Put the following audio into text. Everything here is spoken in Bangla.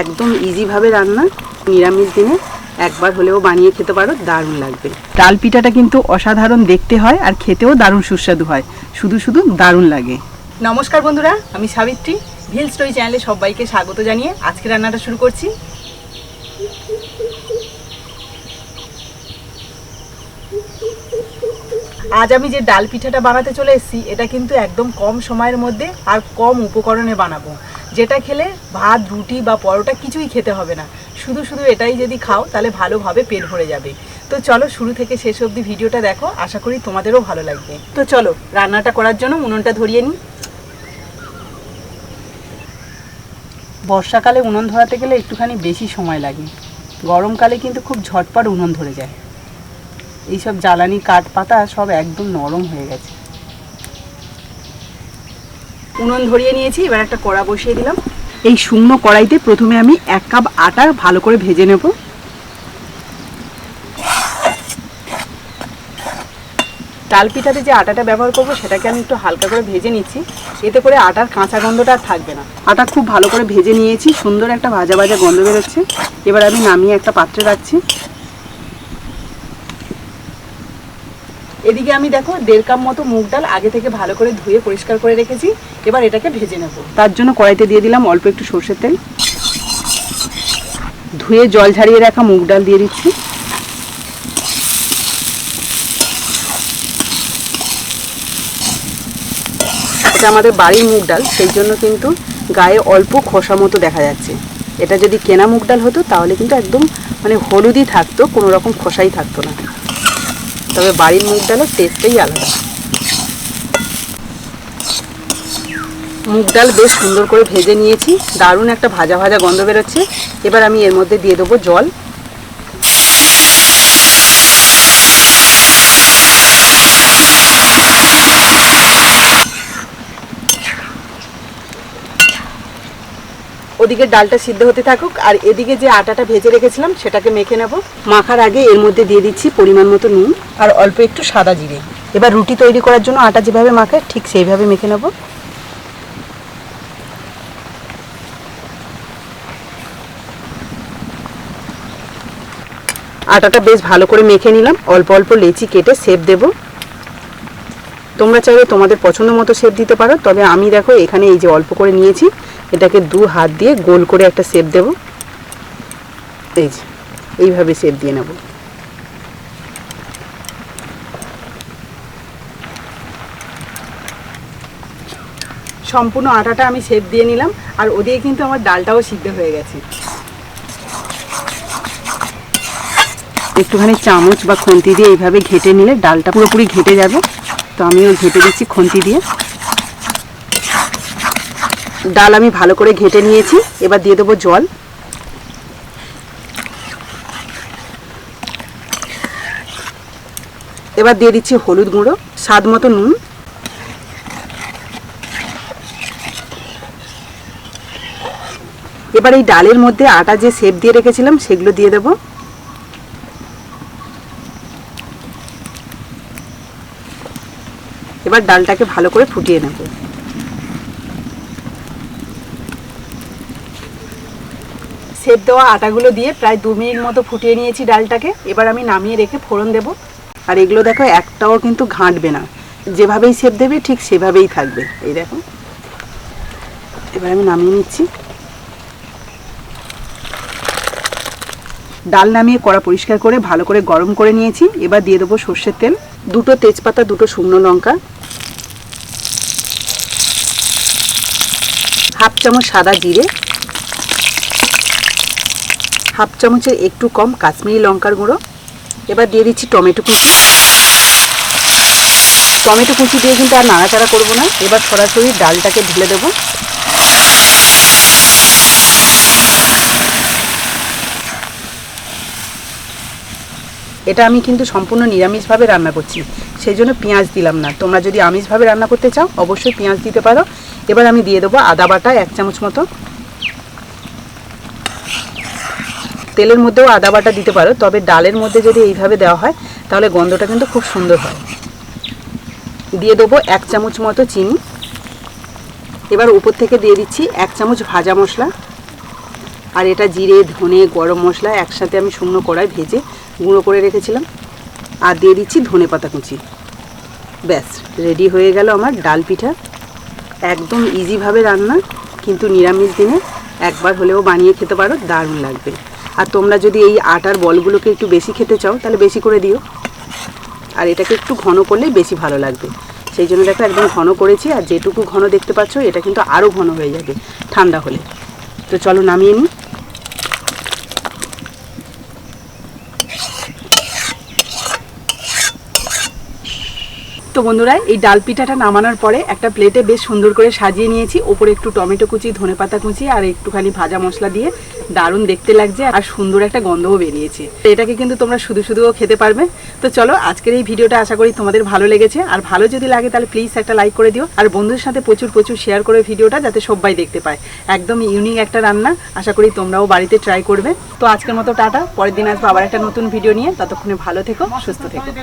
একদম ইজিভাবে রান্না, নিরামিষ দিনে একবার হলেও বানিয়ে খেতে পারো, দারুণ লাগবে। ডাল পিঠাটা কিন্তু অসাধারণ দেখতে হয় আর খেতেও দারুণ সুস্বাদু হয়। শুধু শুধু দারুণ লাগে। নমস্কার বন্ধুরা, আমি সাবিত্রী ভিল স্টোরি চ্যানেলে সবাইকে স্বাগত জানিয়ে আজকে রান্নাটা শুরু করছি। আজ আমি যে ডাল পিঠাটা বানাতে চলে এসেছি, এটা কিন্তু একদম কম সময়ের মধ্যে আর কম উপকরণে বানাবো। যেটা খেলে ভাত, রুটি বা পরোটা কিছুই খেতে হবে না। শুধু শুধু এটাই যদি খাও, তাহলে ভালোভাবে পেট ভরে যাবে। তো চলো, শুরু থেকে শেষ অবধি ভিডিওটা দেখো। আশা করি তোমাদেরও ভালো লাগবে। তো চলো, রান্নাটা করার জন্য উনুনটা ধরিয়ে নিই। বর্ষাকালে উনুন ধরাতে গেলে একটুখানি বেশি সময় লাগে। গরমকালে কিন্তু খুব ঝটপট উনুন ধরে যায়। এইসব জ্বালানি, কাঠ পাতা সব একদম নরম হয়ে গেছে। উনুন ধরিয়ে নিয়েছি, এবার একটা কড়া বসিয়ে দিলাম। এই শুকনো কড়াইতে প্রথমে আমি এক কাপ আটা ভালো করে ভেজে নেব। তাল পিঠাতে যে আটাটা ব্যবহার করব, সেটাকে আমি একটু হালকা করে ভেজে নিচ্ছি। এতে করে আটার কাঁচা গন্ধটা আর থাকবে না। আটা খুব ভালো করে ভেজে নিয়েছি, সুন্দর একটা ভাজা ভাজা গন্ধ বেরোচ্ছে। এবার আমি নামিয়ে একটা পাত্রে রাখছি। এদিকে আমি দেখো দেড় কাপ মতো মুগ ডাল আগে থেকে ভালো করে ধুয়ে পরিষ্কার করে রেখেছি। এবার এটাকে ভেজে নেব। তার জন্য কড়াইতে দিয়ে দিলাম অল্প একটু সর্ষের তেল। ধুয়ে জল ঝারিয়ে রাখা মুগ ডাল দিয়ে দিচ্ছি। এটা আমাদের বাড়ির মুগ ডাল, সেই জন্য কিন্তু গায়ে অল্প খোসা মতো দেখা যাচ্ছে। এটা যদি কেনা মুগ ডাল হতো, তাহলে কিন্তু একদম মানে হলুদই থাকতো, কোনো রকম খোসাই থাকতো না। তবে বাড়ির মুগ ডালের টেস্টটাই আলাদা। মুগ ডাল বেশ সুন্দর করে ভেজে নিয়েছি, দারুণ একটা ভাজা ভাজা গন্ধ বেরোচ্ছে। এবার আমি এর মধ্যে দিয়ে দেবো জল। ওদিকে ডালটা সিদ্ধ হতে থাকুক, আর এদিকে যে আটাটা ভেজে রেখেছিলাম, সেটাকে মেখে নেব। মাখার আগে এর মধ্যে দিয়ে দিচ্ছি পরিমাণ মতো নুন আর অল্প একটু সাদা জিরে। এবার রুটি তৈরি করার জন্য আটা যেভাবে মাখে ঠিক সেইভাবে মেখে নেব। আটাটা বেশ ভালো করে মেখে নিলাম। অল্প অল্প লেচি কেটে সেপ দেব। তোমরা চাইলে তোমাদের পছন্দ মতো শেপ দিতে পারো, তবে আমি দেখো এখানে এই যে অল্প করে নিয়েছি, এটাকে দু হাত দিয়ে গোল করে একটা শেপ দেব। এই যে, এইভাবে শেপ দিয়ে নেব। সম্পূর্ণ আটাটা আমি শেপ দিয়ে নিলাম, আর ওদিকে কিন্তু আমার ডালটাও সিদ্ধ হয়ে গেছে। একটুখানি চামচ বা খুন্তি দিয়ে এইভাবে ঘেটে নিলে ডালটা পুরোপুরি ঘেটে যাবে। তো আমিও ঘেটে দিচ্ছি খুন্তি দিয়ে। ডাল আমি ভালো করে ঘেটে নিয়েছি, এবার দিয়ে দেবো জল। এবার দিয়ে দিচ্ছি হলুদ গুঁড়ো, স্বাদ মতো নুন। এবার এই ডালের মধ্যে আটা যে সেপ দিয়ে রেখেছিলাম, সেগুলো দিয়ে দেবো। এবার ডালটাকে ভালো করে ফুটিয়ে নেব। সেপ দেওয়া আটাগুলো দিয়ে প্রায় দু মিনিট মতো ফুটিয়ে নিয়েছি ডালটাকে। এবার আমি নামিয়ে রেখে ফোড়ন দেব। আর এগুলো দেখো, একটাও কিন্তু ঘাঁটবে না। যেভাবেই সেপ দেবে, ঠিক সেভাবেই থাকবে। এই দেখো। এবার আমি নামিয়ে নিচ্ছি। ডাল নামিয়ে কড়া পরিষ্কার করে, ভালো করে গরম করে নিয়েছি। এবার দিয়ে দেবো সর্ষের তেল। দুটো তেজপাতা, দুটো শুকনো লঙ্কা। হাফ চামচ সাদা জিরে, হাফ চামচের একটু কম কাশ্মীরি লঙ্কার গুঁড়ো, এবার দিয়ে দিচ্ছি টমেটো কুচি। টমেটো কুচি দিয়ে কিন্তু আর নাড়াচাড়া করব না, এবার সরাসরি ডালটাকে ঢেলে দেবো। এটা আমি কিন্তু সম্পূর্ণ নিরামিষভাবে রান্না করছি, সেই জন্য পেঁয়াজ দিলাম না। তোমরা যদি আমিষভাবে রান্না করতে চাও, অবশ্যই পেঁয়াজ দিতে পারো। এবার আমি দিয়ে দেবো আদা বাটা এক চামচ মতো। তেলের মধ্যেও আদা বাটা দিতে পারো, তবে ডালের মধ্যে যদি এইভাবে দেওয়া হয়, তাহলে গন্ধটা কিন্তু খুব সুন্দর হয়। দিয়ে দেবো এক চামচ মতো চিনি। এবার উপর থেকে দিয়ে দিচ্ছি এক চামচ ভাজা মশলা। আর এটা জিরে, ধনে, গরম মশলা একসাথে আমি শুকনো কড়াই ভেজে গুঁড়ো করে রেখেছিলাম। আর দিয়ে দিচ্ছি ধনে পাতা কুচি। ব্যাস, রেডি হয়ে গেল আমার ডাল পিঠা। একদম ইজিভাবে রান্না, কিন্তু নিরামিষ দিনে একবার হলেও বানিয়ে খেতে পারো, দারুণ লাগবে। আর তোমরা যদি এই আটার বলগুলোকে একটু বেশি খেতে চাও, তাহলে বেশি করে দিও। আর এটাকে একটু ঘন করলেই বেশি ভালো লাগবে। সেই জন্য দেখো একদম ঘন করেছি, আর যেটুকু ঘন দেখতে পাচ্ছ, এটা কিন্তু আরও ঘন হয়ে যাবে ঠান্ডা হলে। তো চলো নামিয়ে নিই। তো বন্ধুরা, এই ডাল পিঠাটা নামানোর পরে একটা প্লেটে বেশ সুন্দর করে সাজিয়ে নিয়েছি। ওপরে একটু টমেটো কুচি, ধনে পাতা কুচি আর একটুখানি ভাজা মশলা দিয়ে দারুণ দেখতে লাগছে আর সুন্দর একটা গন্ধও বেরিয়েছে। এটাকে কিন্তু তোমরা শুধু শুধুও খেতে পারবে। তো চলো, আজকের এই ভিডিওটা আশা করি তোমাদের ভালো লেগেছে। আর ভালো যদি লাগে তাহলে প্লিজ একটা লাইক করে দিও। আর বন্ধুদের সাথে প্রচুর প্রচুর শেয়ার করে ভিডিওটা যাতে সবাই দেখতে পায়। একদম ইউনিক একটা রান্না, আশা করি তোমরাও বাড়িতে ট্রাই করবে। তো আজকের মতো টাটা, পরের দিন আসব আবার একটা নতুন ভিডিও নিয়ে। ততক্ষণে ভালো থেকো, সুস্থ থেকো।